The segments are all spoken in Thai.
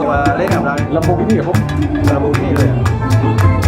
มาเล่นกับเราลำโพงที่นี่ครับระบุนี่เลย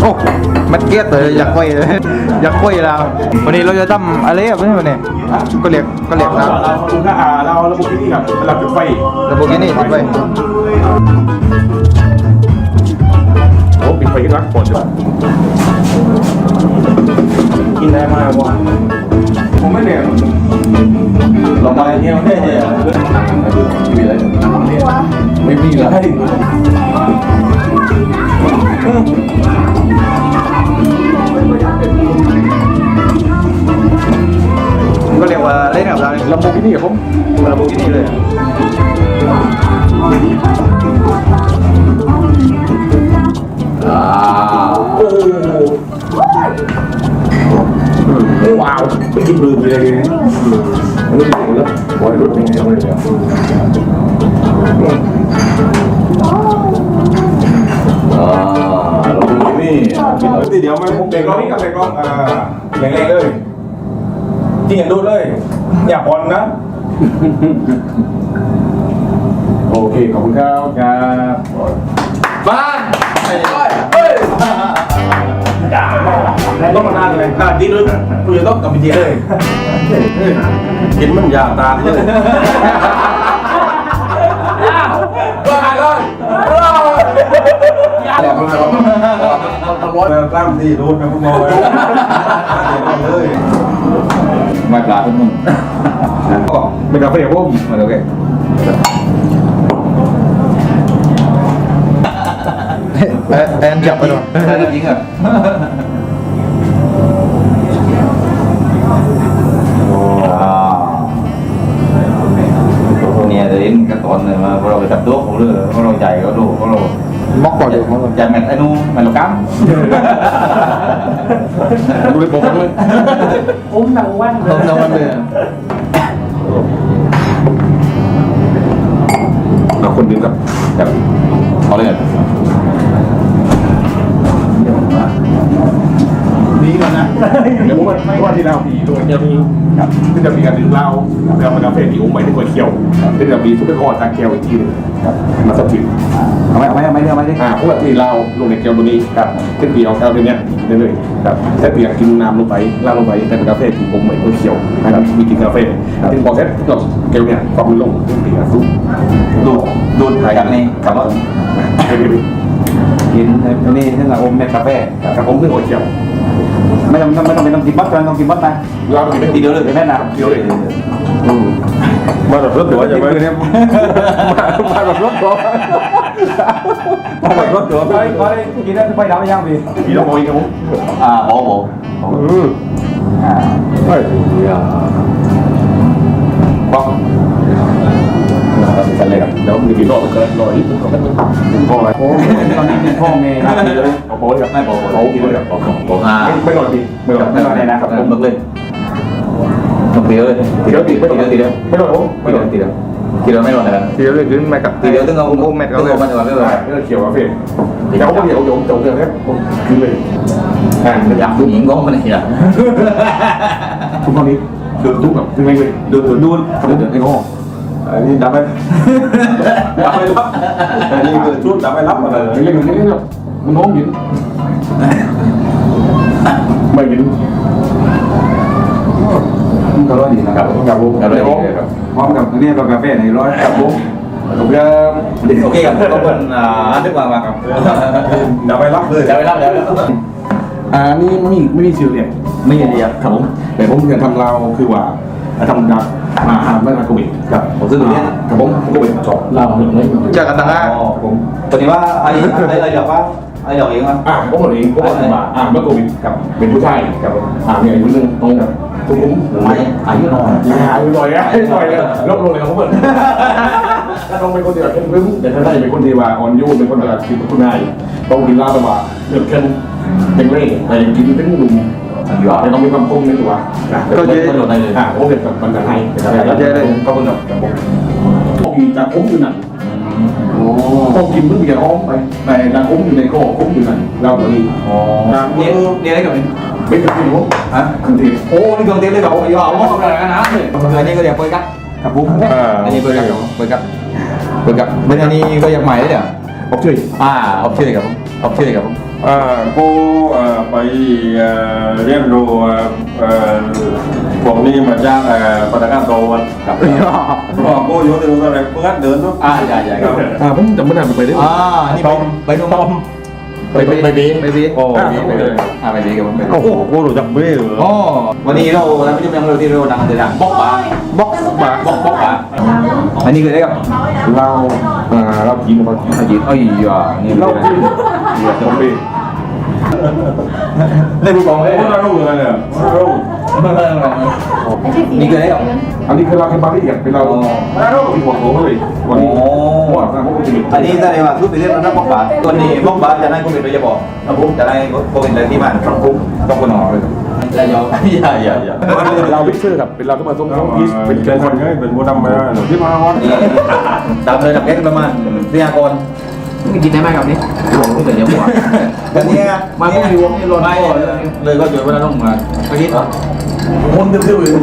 โอ้มันเกลียดเลยอยากคุยเลยอยากคุยแล้ววันนี้เราจะทำอะไรอะพี่วันนี้ก็เรียกก็เรียกนะเราคุณก็อ่าเราระบบที่นี่ครับเราจุดไฟระบบนี้นี่ติดไว้โอ้ปิดไฟรักก่อนดีกว่ากินได้มากว่าผมไม่เหนื่อย ลงมาเนี่ยไม่ได้มีอะไรไม่มีอะไรก็เรียกว่าเล่นกับเราลำโพงที่นี่ครับผมระบบที่นี่เลยอะโอ้ว้าวกินลืมไปเลย เนี่ยลืมไปแล้วปล่อยรถไปเนี่ยเลยเนี่ยอ่าลำโพงที่นี่ตีเดียวมันเด็กร้องนี่กับเด็กร้องอ่าแรงๆเลยจริงอย่างดูเลย อย่าบอลนะ โอเค ขอบคุณครับครับบ้านอย่าแล้วต้องมาหน้านเลยอ่าดีเลยคุณจะต้องกลับไปเจียเลยกินมันยาตาเลยก็หายเลยอย่าเลยร้อยตั้งที่รูดนะคุณมองเลยไม่ปลาทุกมึงเป็นกาแฟพุ่มมาโอเค แอนจับไปหน่อยได้จริงอะเนี่ยเดี๋ยวนี้ก็ตอนเลยมาพอเราไปจับตัวของเรือพอเราใหญ่ก็ดูพอเรามอกก่อนเดี๋ยวใหญ่แมทไอ้นู้แมทลูกกัมดูเลยผมเลยอุ้มหนังวันต้มน้ำมันเลยเอาคนดื่มครับแบบเอาเลย เดี๋ยวผมว่าว่าที่เราผีด้วยจะมีครับที่จะมีการดื่มเหล้าแล้วมันกาแฟที่อุ้มไปที่ก๋วยเขียวที่จะมีซุปเปอร์คอร์ทางแก้วอีกทีหนึงมาสับถึงเอาไหมเอาไหมเอาไหมเอาไหมดิอ่าพวกที่เราลงในแก้วตัวนี้ครับเส้นเปียวครับตัวเนี้ยเรื่อยๆครับเส้นเปียวกินน้ำลงไปเหล้าลงไปแต่เป็นกาแฟที่ผมเหมือนก๋วยเขียวนะครับมีกินกาแฟถึงพอเสร็จก็แก้วเนี่ยความมันลงเส้นเปียวซุปดูดดูดจากนี้กับว่าเรื่อยกินอันนี้ซึ่งอมเม็ดกาแฟๆครับผมเป็นก๋วยเขียว ไม่ต้องไม่ต้องไม่ต้องกินบัตรต้องกินบัตรนะเรากินทีเดียวเลยไม่แม่นะเดียวเลยมาแบบรถตัวจะไปมาแบบรถตัวมาแบบรถตัวไปก็ได้กินได้ไปดาวย่างพี่มีต้องมองอีกครับผมอ่าโอ้โหอืมอ่าเฮ้ย กันเลยครับเดี๋ยวมีกี่รอบก็รออีกก็เป็นพอไหมโอ้ตอนนี้เป็นพ่อเมย์นะเอโป้เลยครับไม่บอกเอากินเลยครับบอกบอกอ่าไม่รอนดีไม่รอนไม่ต้องเลยนะครับผมเบิกเลยต้องเดียวเลยทีเดียวติดไม่ทีรอเดียวทีเดียวไม่รอผมไม่รเดีอยวทีเดียวทีเดียวไม่รอนะครับทีเดียวเลยขึ้นมากับทีเดียวต้องเอาโอมแมทต้เอาองเลยเอามันก่อนไม่เป็นไรเรื่องเขียวกาแฟแต่เขาไม่เขียวโยมจงเลยครับคือเลยอ่าอยากผู้หญิงก็มันเนี่ยทุกคนนี้ดูทุกแบบยังไงเลยดูดูดูดูไอ้โง่ อันนี้ดับไปดับไปรับอันนี้คือชุดดับไปรับมาเลยเล่นองนี้เนี่ยมันโน้มยินไม่ยินก็ร้อยดีนะครับกับผมก็ร้อยครับพร้อมกับนี่ก็กาแฟในร้อยกับผมผมจะโอเคครับขอบคุณอ่านึกว่ามาครับดับไปรับเลยเดี๋ยวไปรับเดี๋ยวอ่านี่ไม่มีไม่มีชื่อเรียกไม่ยินดีครับครับผมแต่ผมจะทำเราคือว่าทำดัก มาหาไม่มาโควิดครับผมซื้อตัวนี้ครับผมโควิดจบเราเลยจากกันตั้งอะอ๋อผมตัวนี้ว่าไอ้ไอ้ไอ้ดอกว่าไอ้ดอกเองว่า อ่าผมคนเองผมคนมาอ่าเมื่อโควิดกับเป็นผู้ชายกับอ่ามีอายุหนึ่งตรงกับผมผมไม่อายุน้อย อายุน้อยอะอายุน้อยเลยลบลงเลยครับผมถ้าต้องเป็นคนที่แบบเข้มขึ้นแต่ถ้าได้เป็นคนที่ว่าอ่อนโยนเป็นคนแบบคิดคุณนายต้องกินเหล้าแต่ว่าเดือดเข้มเป็นเร่แต่ยังกินเป็นหนุ่ม อายุอะแต่ต้องมีความคมในตัวก็เยอะก็โดนได้เลยอ่าผมเด็กกับมันจะให้นะครับขอบคุณครับผมกินจากผมอยู่นั่นโอ้ผมกินเพิ่งเบียร์อ้อมไปแต่จากผมอยู่ในคอผมอยู่นั่นเราตัวนี้อ๋อเนี่ยเนี่ยได้กับมันไม่ถึงที่ผมฮะทันทีโอ้นี่กองเตียงเลยกับผมอายุอะผมอะไรกันนะอันนี้ก็เรียกเปิดกับกับผมอันนี้เปิดกับเปิดกับเปิดกับเป็นอันนี้ก็ยังใหม่เลยเนี่ยผมช่วยอ่าออปชื่อกับผมออปชื่อกับผมอ่า กูเอ่อไปเอ่อเรียนรู้เอ่อพวกนี้มาจากเอ่อปตทโตวันครับก็กูอยู่ที่นู่นอะไรเพื่อนเดินทุกอ่าใช่ใช่ครับอ่าผมจำไม่ได้ไปได้อ่านี่ไปไปนุ่ม ไปไปไปบีไปบีโอ้ไปบีอ่าไปบีกับผมโอ้โหกูรู้จักเบ้เหรอโอ้วันนี้เราเราไม่จำเป็นเราที่เราดังเดือดบอกปาบ็อกบาบอกบอกปาอันนี้คือได้กับเราอ่าเรากินมาอายิตเอ้ยอะนี่เราเรากิน เบียร์จมบีเล่นลูกบอลเลยกูน่ารู้เลยเนี่ยรู้นี่คือได้กับอันนี้คือเราแค่บางละเอียดเป็นเราเราที่หัวโถเลยวันนี้หัวนะผมก็จะมีอันนี้แสดงว่าคือไปเล่นระดับบอกปาตัวนี้บอกปาจะได้กูเป็นโดยเฉพาะระบบจะได้กูเป็นอะไรที่มันต้องคุ้มต้องคนหน่อยอย่าอย่าอย่าอย่าเราลิกเซอร์ครับเป็นเราที่มาส้มส้มพีชเป็นเป็นคนง่ายเป็นผู้ดำไม่ได้หรอกที่มาฮอตนี่ตามเลยดับแก๊สประมาณสี่ห้าคน ไม่กินได้ไหมกับนี้หลงแต่เดี๋ยวหัวแต่เนี่ยมาพวกมีวงนี่รถไม่เลยก็เจอว่าต้องมาเมื่อกี้คนติ้วติ้วติ้ว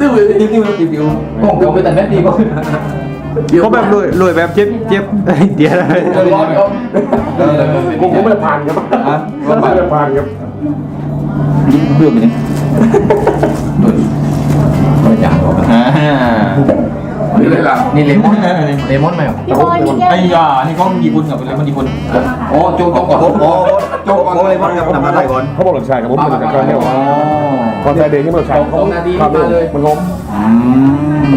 ติ้วติ้วติ้วติ้วผมผมไปแต่แม่ดีก็เขาแบบรวยรวยแบบเจ็บเจ็บเดียวเลยร้อนก็ผมผมไม่ได้ผ่านครับอะผมว่าไม่ไปได้ผ่านครับเบื่อไปเนี่ยไม่อยากหรอกอ่า นี่เลยล่ะนี่เลมอนเลมอนไหมครับพี่บอยมีแก้วไอ้ยานี่เขาญี่ปุ่นกับเลมอนญี่ปุ่นโอ้โจ๊กก่อนโอ้โจ๊กก่อนเลมอนกับทำอะไรก่อนเขาบอกหลังชายครับผมเป็นการเนี่ยคอนไซเดย์นี่มันหลังชายเขามันงมอืม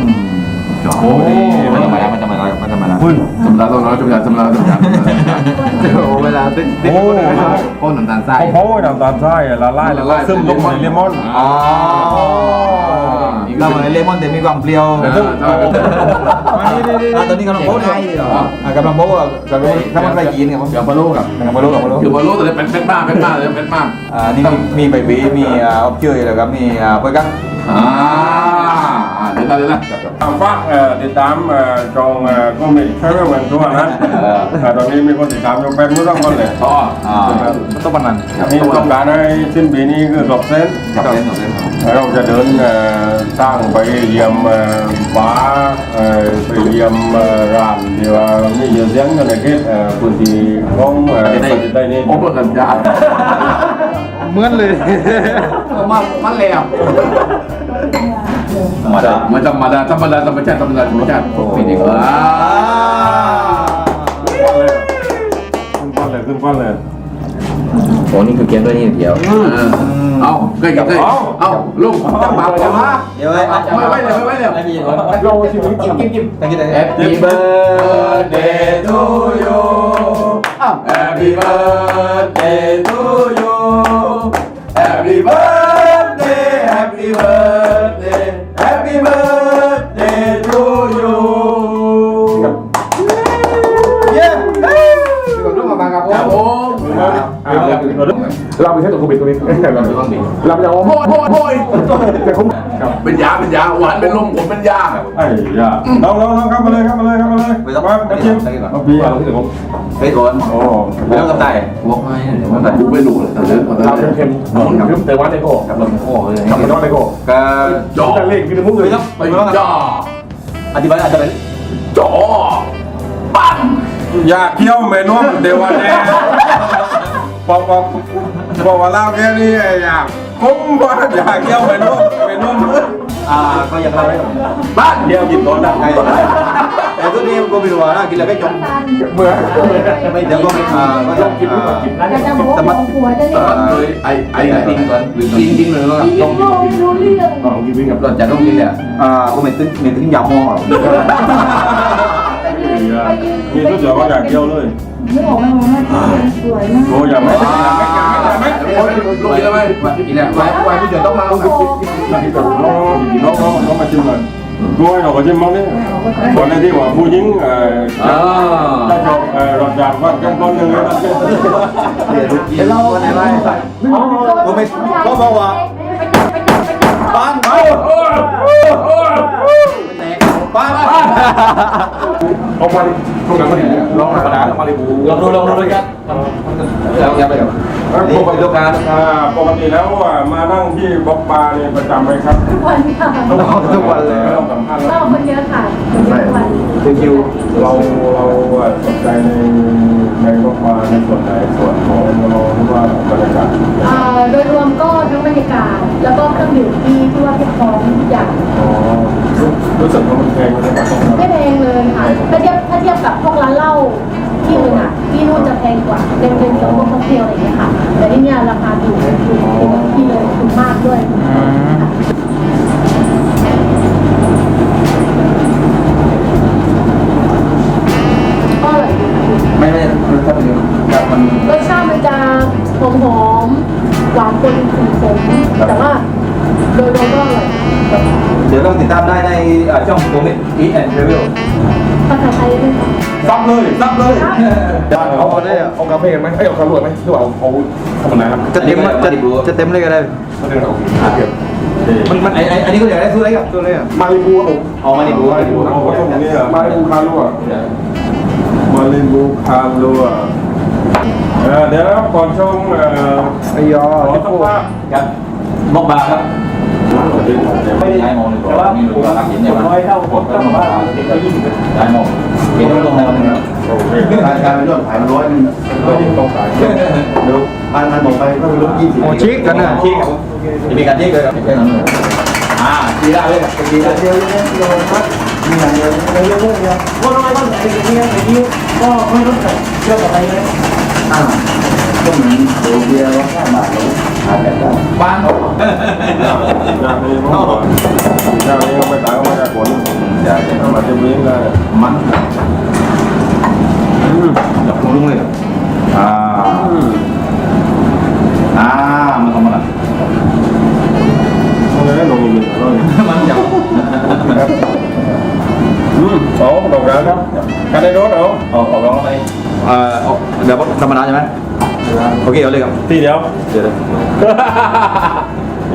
โอ้ยมันทำอะไรมันทำอะไรมันทำอะไรจำลาต้องร้อยจำลาจำลาจำลาโอ้เวลาเต้นโอ้ก้นน้ำตาลทรายเขาเขาน้ำตาลทรายละลายแล้วก็ซึมลงในเลมอนอ๋อ เราเหมือนเลมอนแต่มีความเปรี้ยวตอนนี้กำลังโบ้เลยกำลังโบ้กับถ้ามันไปกินกับผมเดี๋ยวมาลูกกับกำลังโบ้กับโบ้คือมาลูกแต่เป็นเป็นมากเป็นมากเลยเป็นมากอ่านี่มีใบบีมีอ่าอบเชยแล้วก็มีอ่าเปิดกั๊กอ่าเดี๋ยวนะเดี๋ยวนะทางฟ้าเอ่อติดตามเอ่อจองเอ่อก็มีใช้เหมือนทั่วนะแต่ตอนนี้มีคนติดตามอยู่เป็นไม่ต้องคนเลยอ๋ออ่ามันต้องปานนั้นนี่ต้องการให้สิ้นปีนี้คือหลบเส้นกับเล่นกับเล่นเราจะเดินเอ่อสร้างไปเยี่ยมเอ่อฟ้าเอ่อไปเยี่ยมเอ่อร้านที่ว่ามีเยอะเสียงกันในเขตเอ่อพื้นที่ของเอ่อประเทศไทยนี่โอ้เปิดกันยาเหมือนเลยมันมันแล้วธรรมดาไม่ธรรมดาธรรมดาธรรมชาติธรรมดาธรรมชาติเป็นอย่างไรขึ้นก้อนเลยขึ้นก้อนเลยโอ้นี่คือเกมด้วยนี่เดียว เอาใกล้กันใกล้เอาลูกจับปากจับมาเดี๋ยวไว้ไม่ไม่เลยไม่เลยไม่มีคนเราชิมกินกินกินตั้งใจ Happy birthday to you Happy birthday to you Happy birthday เราไปใช้ตัวโควิดตัวนี้เราไปเอาโอ้ยโอ้ยโอ้ยเป็นยาเป็นยาหวานเป็นลมผมเป็นยาไอ้ยาน้องน้องน้องเข้ามาเลยเข้ามาเลยเข้ามาเลยไม่ต้องมาไม่ชิต้อมงไม่ต้องเอาพี่เอาที่ผมไปก่อนโอ้ไม่ต้องกับไต่บอกให้เดี๋ยวมันแต่กูไม่รู้เลยแต่เรื่องของเราเรื่องเค็มๆมันกับเตยวันไอโก้กับมันโอ้เลยกับน้องไอโก้ก็จ่อแต่เล่นกินมุ้งเลยไม่ต้องไปไม่ต้องจ่ออธิบายอาจจะเป็นจ่อปั้นอยากเคี้ยวเมนูเดี๋ยววันแน่บอกบอก บอกว่าเล่าแค่นี้อยากผมว่าอยากเคี้ยวเมนูเมนูอ่าก็ยังเล่าได้ปั้นเดียวกินก่อนนะไงแต่ตัวนี้ก็ไม่รู้ว่านะกินแล้วก็จมเมื่อไม่เดี๋ยวก็ไม่อ่าก็ต้องกินอ่าอยากจะบอกว่าหัวจะเนี่ยปั้นเลยไอ้ไอ้ไอ้จริงก่อนจริงจริงเลยแล้วจริงต้องๆก็ไม่รู้เรื่องลองกินวิ่งกับเราจะต้องกินเนี่ยอ่าก็ไม่ตึ้งไม่ตึ้งยาวมองหรอกมีทุกอย่างก็อยากเคี้ยวเลย นึกออกไหมว่าสวยมากโอ้อยากไม่ไม่ไม่ไม่ไม่โอ้ยลูกกินแล้วไหมกินแล้วไว้ไว้พี่เดี๋ยวต้องมาต้องน้องน้องน้องมาชิมกันด้วยเราก็ชิมมั้งนี่วันนี้ที่ว่าผู้หญิงเอ่ออ่าจะจบเอ่อรถยางว่ากันก้อนหนึ่งเลยนะเดี๋ยวเราในไร่ก็ไม่ก็บอกว่าบ้านไป บ้านเอามาตรงนั้นมาดิลองมาลองมาดิบูลองดูลองดูด้วยกันแล้วยังไปกับนี่ไปดูกค้าอ่าปกติแล้วอะมานั่งที่บล็อกบาเนี่ยประจำไหมครับทุกวันค่ะทุกวันเลยไม่ต้องสัมภาษณ์แล้วเล่าคนเยอะค่ะทุกวันคือคิวเราเราอะสนใจใน ในบล็อกบาร์ในส่วนไหนส่วนของเราหรือว่าบรรยากาศอ่าโดยรวมก็ทั้งบรรยากาศแล้วก็เครื่องดื่มที่ที่ว่าทุกพร้อมทุกอย่างอ๋อรู้รู้สึกว่ามันแพงไหมครับไม่แพงเลยค่ะถ้าเทียบถ้าเทียบกับพวกร้านเหล้าที่อื่นอะที่นู่นจะแพงกว่าเป็นเป็นเกี่ยวกับพวกค็อกเทลอะไรอย่างเงี้ยค่ะ แต่ที่เนี่ยราคา ไม่มันถ้าเป็นแบบมันรสชาติมันจะหอมหอมๆหวานปนขมขมๆแต่ว่าโดยรวมก็อร่อยเดี๋ยวต้องติดตามได้ในช่องโคมิดอีแอนด์เทรเวลภาษาไทยด้วยค่ะ ซับเลยซับเลยเอาเอาได้เอากาแฟกันไหมเอ้ยเอาคาร์บอนไหมหรือว่าเอาเอาธรรมดาครับจะเต็มจะจะเต็มเลยก็ได้มาเดินเอาเก็บมันมันไอไอนี้ก็อยากได้ซื้ออะไรกับซื้ออะไรกับมาลิบูครับผมเอามาดิบูมาลิบูเอาตรงนี้อะมาลิบูคาลัวมาลิบูคาลัวเออเดี๋ยวนะก่อนชมเอ่อไอ้ยอขอสัมภาษณ์ครับบอกบาครับไม่ได้ย้ายมองเลยแต่ว่ามีรู้ว่าหลักเห็นเนี่ยมันกดก็มาย้ายมองเห็นตรงไหนมันโอเคการการเป็นเรื่องขายมันร้อยนึงก็ยิ่งต้องขายเดี๋ยวมันมันบอกไปก็เป็นรถยี่สิบโอ้ชิคกันนะชิคจะมีการที่เลยครับแค่นั้นเลยอ่าทีละเลยดีเดียวเนี่ยโยนมัด มีอย่างเดียวเยอะเยอะเยอะว่าทำไมบ้านไอ้เนี่ยไอ้นี่ก็ไม่รู้จักเรื่องอะไรเลยอ่าก็เหมือนโดเบียร์ว่าห้าบาทเลยหาแบบได้บ้านจากนี้ผมบอกจากนี้ก็ไม่ต่างกันจากคนอย่าถ้ามาจะวิ่งเลยมันจับลุงเลยอ่าอ่ามันทำอะไรต้อเลยลงมือเลยมันยาว อืมโอ้ดอกร้านครับกันได้รถเหรอออกออกร้องอะไรเอ่อเดี๋ยวธรรมดาใช่ไหมโอเคเอาเลยครับทีเดียว เดี๋ยวเยว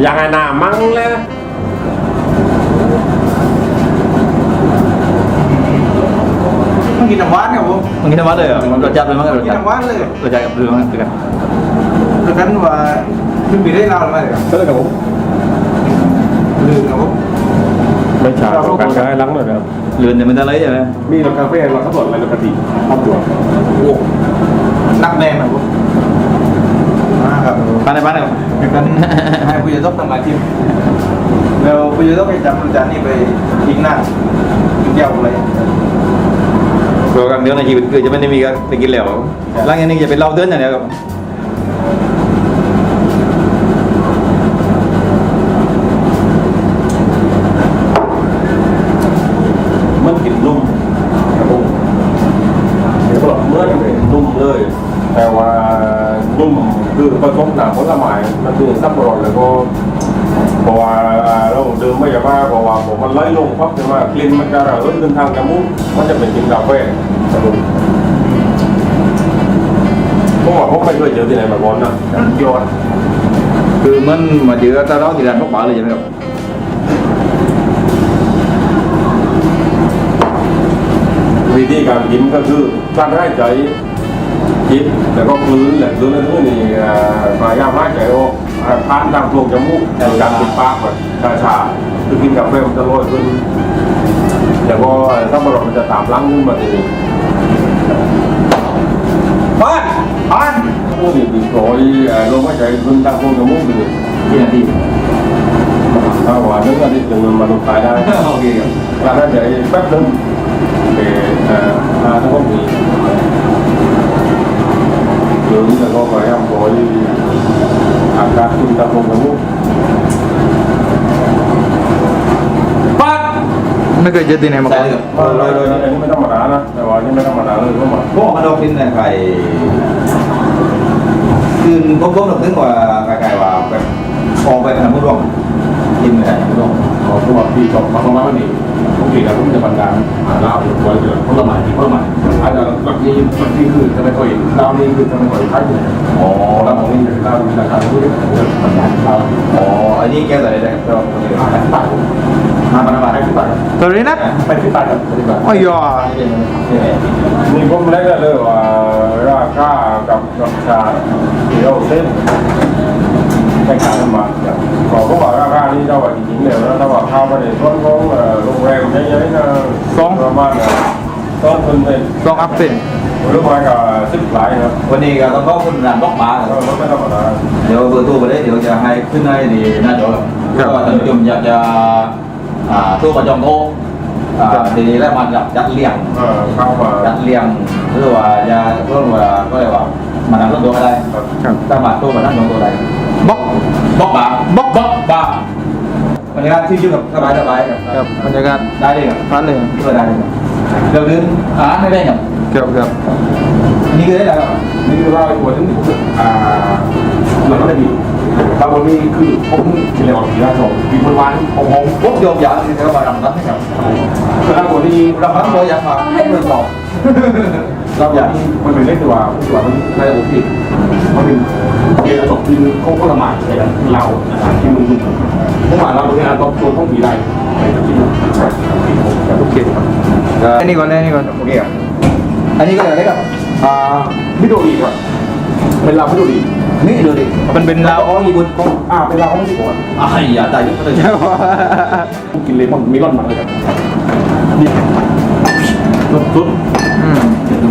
ย่งไงน้ามั่งเลย มันกินน้ำหวานครับผม มันกินน้ำวานเลยเหรอมันรสจัดเลยมั้งรสกินจัดน้ำหวานเลยรสจัดกับเรือมั้งเรือกันแล้วกันว่าขึ้นไปได้ลาวหรือไม่ครับก็เลยกับผมลืมครับผมไม่ฉาดการก็ให้ล้างหน่อยครับ เรือนเนี่ยมันจะเลยใช่ไหมมีรถกาแฟเราขับรถอะไรรถกระดิ่งครอบครัวโอ้นักแดงครับผมมาครับบ้านในบ้านเนี่ยคือกันให้ผู้ใหญ่ต้องทำอาชีพแล้วผู้ใหญ่ต้องไปจับรถจานนี่ไปทิ้งหน้าเดี่ยวอะไรโปรแกรมเดียวในชีวิตคือจะไม่ได้มีก็ไปกินแล้วหลังจากนี้จะเป็นเราเดินอย่างเดียวครับ มันกลิ่นนุ่มครับผมแล้วก็เมื่อเลยนุ่มเลย แต่ว่านุ่มคือผสมหนังผลไม้มันคือ ซับปะรดแล้วก็เพราะว่าเราเดิมไม่อยากว่าเพราะว่าผมมันไล่ลงพับใช่ไหมกลิ่นมันจะระเหิดขึ้นทางจมูกมันจะเป็นกลิ่นกาแฟครับผมผมว่าผมไม่เคยเจอที่ไหนมาก่อนนะโยนคือมันมาเจอตาเราที่ร้านพวกป๋าเลยใช่ไหมครับวิธีการกินก็คือการให้ใจคิดแล้วก็กลืนแหละกลืนแล้วนี่นี่อ่าพยายามให้ใจออก อ่าผ่านทางโพรงจมูกในการปิดปากแบบชาๆคือกินกาแฟมันจะลอยขึ้นแล้วก็ถ้าบรดมันจะตามล้างขึ้นมาทีนี้บ้านบ้านพวกนี้ปีโปรยอ่าลมหายใจขึ้นทางโพรงจมูกเลยกี่นาทีถ้าว่านึกว่าที่ถึงมันมนุษย์ตายได้โอเคครับการให้ใจแป๊บนึงเอออ่าอ่าทั้งหมดนี้หรือแล้วก็พยายามโปรย อากาศขึ้นทางโพรงจมูกบ้านไม่เคยเจอที่ไหนมาก่อนเออเลยเลยอันนี้ไม่ธรรมดานะ แต่ว่าอันนี่ไม่ธรรมดาเลยก็มาพวกมันเรากินในไข่คือผมผมนึกถึงว่าไก่ๆว่าแบบออกไปทางมุดร่องกินไม่ได้มุดร่อง ขอตัวพี่จบมาประมาณนี้ผมกินแล้วผมจะบรรดาเล่าอยู่วันเดือนผลไม้ที่ผลไม้อาจจะบางทีบางทีคือจะไม่ค่อยเล่านี่คือจะไม่ค่อยคัดเลยอ๋อเล่าตรงนี้เล่าราคาที่บรรดาเล่าอ๋ออันนี้แก้วอะไรได้ครับห้าสิบบาทห้าพันบาทห้าสิบบาทตัวนี้นะไปสิบบาทครับสิบบาทอ้อยยอมีผมเล็กเลยว่าราคากับราคาที่เราเส้นแตกต่างกันมากครับขอก็ว่ารา คานี้เท่ากับจริงๆเลยนะถ้าว่าข้าวมาในส่วนของโรงแรมเยอะๆนะประมาณต้นทุนเป็นลองอัพเป็นหรือมากับสิบหลายครับวันนี้ก็ต้องขอบคุณร้านบล็อกบาร์ก็ไม่ธรรมดาเดี๋ยวเบอร์โทรไปได้เดี๋ยวจะให้ขึ้นให้ในหน้าจอครับ ก็ท่านผู้ชมอยากจะอ่าโทรมาจองโต๊ะอ่าทีนี้แล้วมาจัดจัดเลี้ยง เออเข้ามา จัดเลี้ยงหรือว่าจะเรื่องว่าก็เรียกว่ามานั่งรถตัวก็ได้ครับสามารถโทรมานั่งรถตัวได้บล็อกบล็อกบาร์บล็อกบล็อกบาร์บ รรยากาศที่อยู่กับสบายสบายครับครับบรรยากาศได้เลยครับพันหนึ่งเพื่อได้เลยครับเดี๋ยวเดินอาหารไม่ได้ครับเกือบเกือบอันนี้คือได้แล้วครับนี่คือว่าตัวที่อ่าเราก็ได้ดีบางวันนี้คือผมกินเลยออกทีละสองมีคนวันของผมพวกโยมยาที่เขามาทำรัฐนะครับคือถ้าวันนี้เราทำโดยยามาให้เงินบอกเราอย่างนี้มันเป็นเรื่องตัวตัวมันน่าจะโอเค มันเป็นเกี่ยวกับกินโค้กละหมาดอะไรเราที่มึงเมื่อวานเราเป็นงานตัวตัวท้องผีได้ในตะกี้โอเคอันนี้ก่อนอันนี้ก่อนโอเคครับอันนี้ก็เลยได้ครับอ่าไม่โดดีกว่าเป็นเราไม่โดดีนี่ดูดิมันเป็นลาวอ๋อญี่ปุ่นอ่าเป็นเราไม่ใช่ก่นอ่าอย่าตายยุ่งเลยกินเลมอนมีร่อนมาเลยครับนี่รสุดอืมเดี๋ยวดู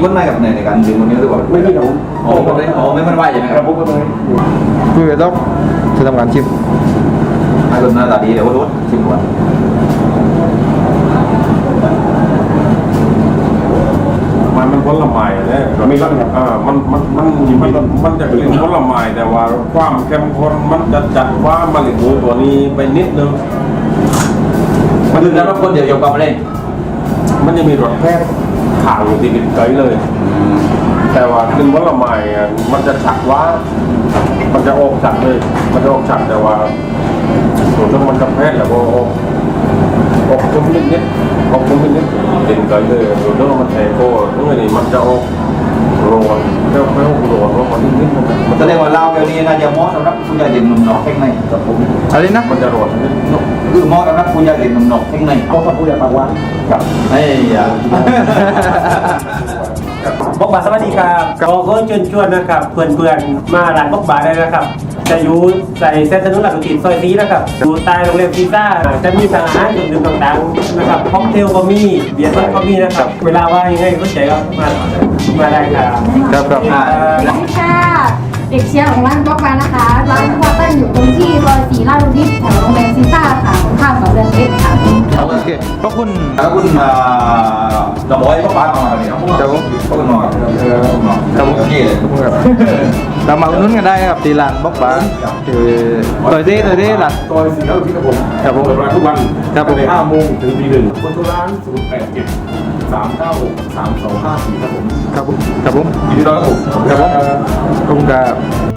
ไม่ค่องต้องกินไอ้ไอ้คนเราล้อดื่มหมดมิโดริเดี๋ยวนี้นี่เขาเบื่อเขาซอฟไหนกับในในการดื่มวันนี้หรือเปล่าไม่มีครับอ๋อไม่ได้อ๋อไม่มันไหวใช่ไหมคครัรับบผมก็เลยคุยกับต้องจะทำการชิมไอ้คนหน้าตาดีเดี๋ยวรถชิมก่อนมันมันผลไม้เนี่ยมีร่อนครับอ่ามันมันมันมันมันจะกลิ่นผลไม้แต่ว่าความเข้มข้นมันจะจัดว่ามาลิบูตัวนี้ไปนิดนึงมันคือแล้วรบกวนเดียวยกกลับมาเล่นมันจะมีรถแพทย์ ขางติดไกลเลย แต่ว่าหนึ่งว่าละไมอะมันจะฉักว่า มันจะออกฉักเลย มันจะออกฉักแต่ว่าส่วนช่วงมันจะแพทย์แล้วก็ออกออกชุ่มนิดนิดๆออกชุ่มนิดนิดๆติดไกลเลยส่วนช่วงมันแทโก้ตรงนี้มันจะออกโรนเจ้าไม่ออกโรนเพราะมันนิดนิดๆมันแสดงว่าเราแบบนี้น่าจะเหมาะสำหรับผู้ใหญ่เด็กหนุ่มหนอกแข้งในกับผมอะไรนะมันจะโรนนิดนิด คือเหมาะสำหรับผู้ใหญ่เด็กหนุ่มหนอกแข้งในเอาคำพูดอยางปากหวานกับไอ้ยาบอกบาสวัสดีครับขอเชิญชวนนะครับ เพื่อนๆ มาร้านบกบาได้นะครับ จะอยู่ใส่เส้นถนนหลักกิจซอยซีนะครับอยู่ใต้โรงแรมซีซ่า จะมีอาหารเครื่งดื่มต่างๆนะครับค็อกเทลก็มี เบียร์สดก็มีนะครับ เวลาว่างยังไงก็ใจก็มา มาได้ครับ ครับครับ เด็กเชียร์ของร้านบล็อกมานะคะ ร้านบล็อกตั้งอยู่ตรงที่ซอยสีลาดลุดิบแถวโรงแรมซิต้าค่ะตรงข้ามกับเรือนเพชรค่ะ โอเคขอบคุณแล้วคุณอ่าดอกบอยก็ป้ามาเนี่ยครับผมขอบคุณหน่อยครับผมนี่เลย เรามาอุดหนุนกันได้ครับที่ร้านบล็อกบาร์คือตัวที่ตัวที่ร้านซอยสีแล้วที่ครับผมครับผมเปิดร้านทุกวันครับผมในห้าโมงถึงตีหนึ่งคนทุกร้านศูนย์แปดเจ็ดสามเก้าหกสามสองห้าสี่ครับผมครับผมครับผมยินดีต้อนรับผม ครับผมขอบคุณครับ